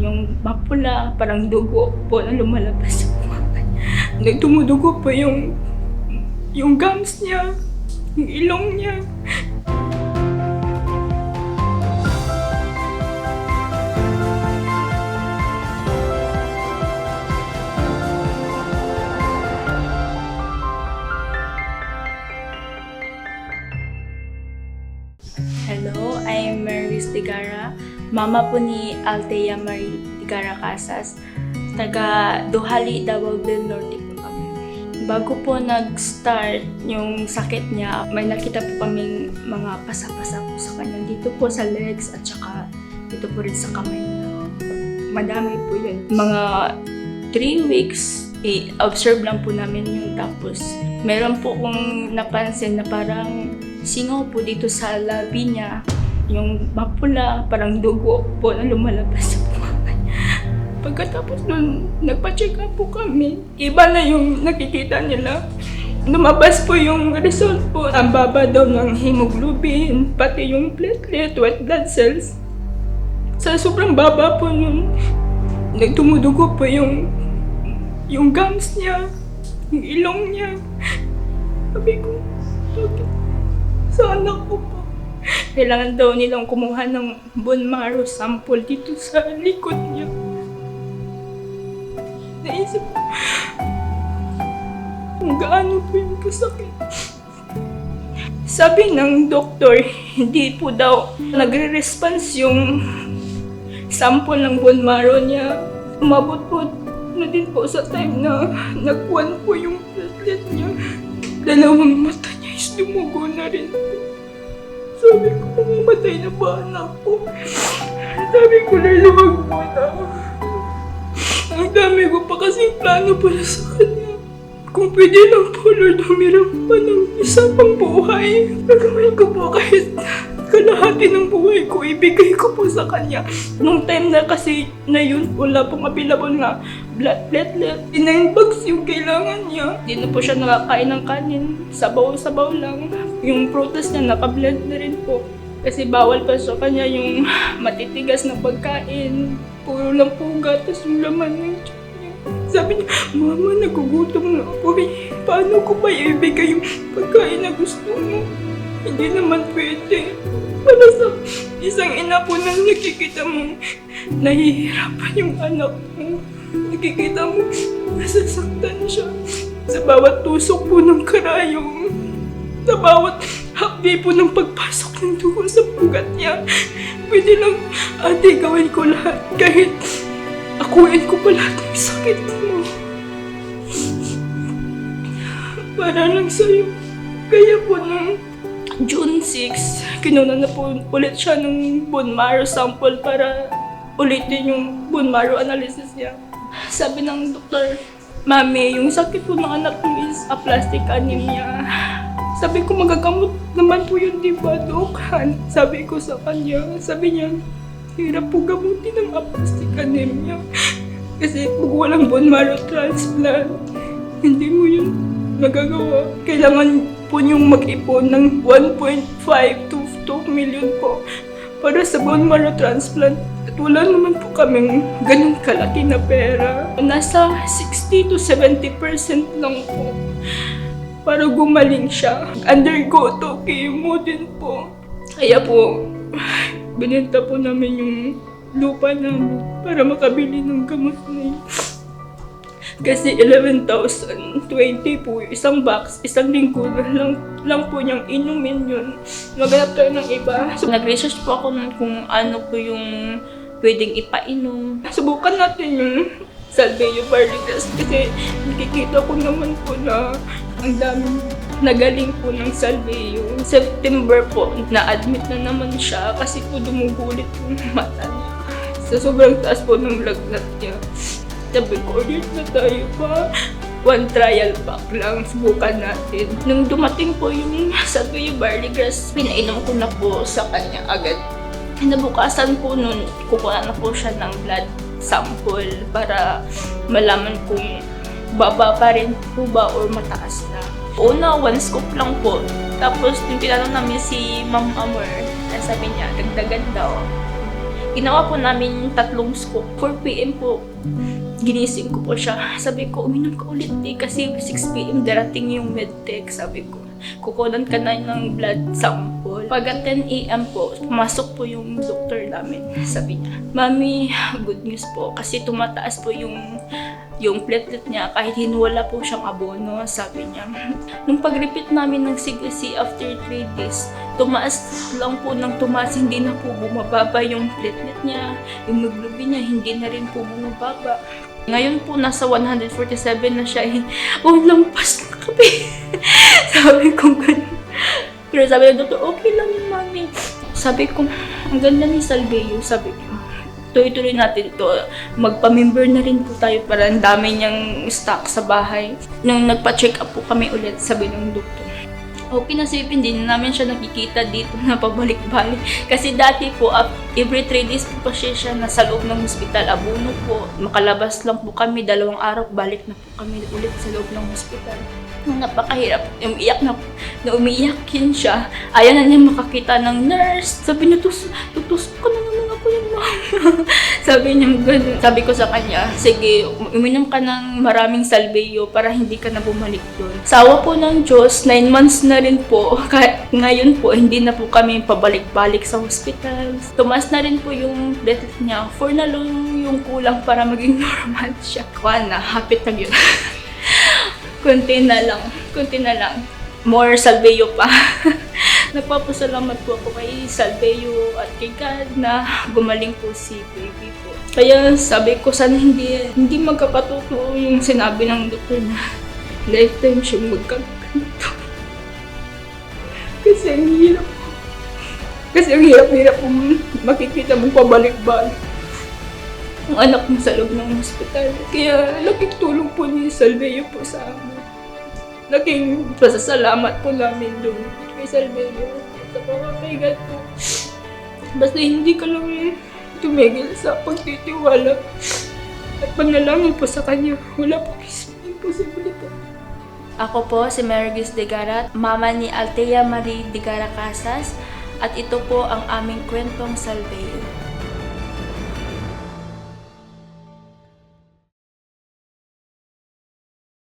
yung mapula, parang dugo po na lumalabas sa. Nagtumudugo po yung yung gums niya, yung ilong niya. Mama po ni Althea Marie Digara Casas. Taga Duhali, Davao del Norte po kami. Bago po nag-start yung sakit niya, may nakita po kaming mga pasa-pasa po sa kanya. Dito po sa legs at saka dito po rin sa kamay niya. Madami po yun. Mga 3 weeks, i-observe lang po namin yun. Tapos, meron po kong napansin na parang singaw po dito sa labi niya. Yung mapula, parang dugo po na lumalabas sa niya. Pagkatapos nun, nagpa-check up po kami. Iba na yung nakikita nila. Lumabas po yung result po. Ang baba daw ng hemoglobin, pati yung platelet, white blood cells. Sa sobrang baba po nun, nagtumudugo po yung yung gums niya, yung ilong niya. Sabi ko, bakit? Sa anak ko po. Kailangan daw nilang kumuha ng bone marrow sample dito sa likod niya. Naisip ko, kung gaano po yung kasakit. Sabi ng doktor, hindi po daw nagre-response yung sample ng bone marrow niya. Umabot po na din po sa time na nagkuhan po yung platelet niya. Dalawang mata niya is dumugo na rin po. Sabi ko, mamamatay na ba anak ko? Sabi ko, laluwag po na. Ang dami ko pa kasing plano para sa kanya. Kung pwede lang po, Lord, humirap pa ng isa pang buhay. Gagawin ko po kahit kalahati ng buhay ko, ibigay ko po sa kanya. Nung time na kasi na yun, wala pong available na platelet. Nine bags yung kailangan niya. Hindi na po siya nakakain ng kanin. Sabaw-sabaw lang. Yung prutas niya, nakablend na rin po. Kasi bawal pa sa kanya yung matitigas na pagkain. Puro lang po gatas yung laman ng niya. Sabi niya, Mama, nagugutom na ako eh. Paano ko ba ibigay yung pagkain na gusto mo? Hindi naman pwede. Para sa isang ina po na nakikita mo, nahihirapan yung anak mo. Nakikita mo, nasasaktan siya. Sa bawat tusok po ng karayong, sa bawat hapdi po ng pagpasok ng dugo sa pugat niya. Pwede lang, ate, gawin ko lahat kahit akuin ko pa lahat ng sakit mo. Para lang sa'yo. Kaya po nung June 6, kinuna na po ulit siya ng bone marrow sample para ulitin yung bone marrow analysis niya. Sabi ng doktor, Mami, yung sakit po ng anak mo is aplastic anemia. Sabi ko, magagamot naman po yun, di ba, Dok? Sabi ko sa kanya, sabi niya, hirap po gamutin ng aplastic anemia. Kasi kung walang bone marrow transplant, hindi mo yun magagawa. Kailangan po niyong mag-ipon ng 1.5 to 2 million po para sa bone marrow transplant. At wala naman po kaming ganun kalaki na pera. Nasa 60 to 70% lang po para gumaling siya. Undergo to chemo din po. Kaya po, binenta po namin yung lupa namin para makabili ng gamot na yun. Kasi 11,020 po yung isang box, isang linggo lang, lang po niyang inumin yun. Maghanap tayo ng iba. So, nag-research po ako nun kung ano po yung pwedeng ipainom. Subukan natin yung Salveyo Barrigas kasi nakikita ko naman po na ang daming nagaling po ng Salveyo. September po, na-admit na naman siya kasi po dumugulit yung mata niya. Sa sobrang taas po ng lagnat niya. Sabi ko, ulit na tayo pa. One trial pack lang, subukan natin. Nung dumating po yung sabi yung barley grass, pinainom ko na po sa kanya agad. Kinabukasan po nun, kukuha na po siya ng blood sample para malaman kung baba pa rin po ba or mataas na. Una, one scoop lang po. Tapos, yung tinanong namin si Ma'am Amor, sabi niya, dagdagan daw. Ginawa po namin tatlong scoop. 4pm po, ginising ko po siya. Sabi ko, uminom ka ulit eh, kasi 6pm darating yung medtech. Sabi ko, kukunan ka na ng blood sample. Pag at 10am po, pumasok po yung doktor namin. Sabi niya, Mami, good news po, kasi tumataas po yung yung platelet niya kahit hinuwala po siyang abono, sabi niya. Nung pag-repeat namin ng CGC after 3 days, tumaas lang po ng tumaas, hindi na po bumababa yung platelet niya, yung hemoglobin niya, hindi na rin po bumababa. Ngayon po, nasa 147 na siya eh. Oh, lampas na kami. sabi ko ganun. Pero sabi ng doktor, okay lang yun, mami. Sabi ko, ang ganda ni Salveyo, sabi ko. Tuloy-tuloy natin ito. Magpa-member na rin po tayo para ang dami niyang stock sa bahay. Nung nagpa-check up po kami ulit, sabi ng doktor. Okay na si hindi na namin siya nakikita dito na pabalik-balik. Kasi dati po, up, every 3 days po pa siya, nasa loob ng hospital. Abuno po, makalabas lang po kami, dalawang araw, balik na po kami ulit sa loob ng hospital. Napakahirap, umiiyak na, na umiiyak siya. Ayaw na niya makakita ng nurse. Sabi niya, tus, tutusok ka na Sabi niya, ganun. Sabi ko sa kanya, sige, uminom ka ng maraming salveyo para hindi ka na bumalik doon. Sawa po ng Diyos, 9 months na rin po. Kahit ngayon po, hindi na po kami pabalik-balik sa hospital. Tumas na rin po yung platelet niya. Four na lang yung kulang para maging normal siya. Kuha na, hapit na yun. Kunti na lang. Kunti na lang. More salveyo pa. Nagpapasalamat po ako kay Salveyo at kay God na gumaling po si baby po. Kaya sabi ko sana hindi, hindi magkakatotoo yung sinabi ng doktor na lifetime siyang magkaganto. Kasi ang hirap. Kasi ang hirap-hirap po makikita mong pabalik-balik ang anak mo sa loob ng hospital. Kaya laking tulong po ni Salveyo po sa amin. Laking pasasalamat po namin doon kay Salveyo. Sa mga kay God po. Basta hindi ka lang eh, tumigil sa pagtitiwala at panalangin po sa kanya. Wala po imposibility. Ako po si Mergis Degarat, mama ni Altea Marie Degara Casas, at ito po ang aming kwentong Salveyo.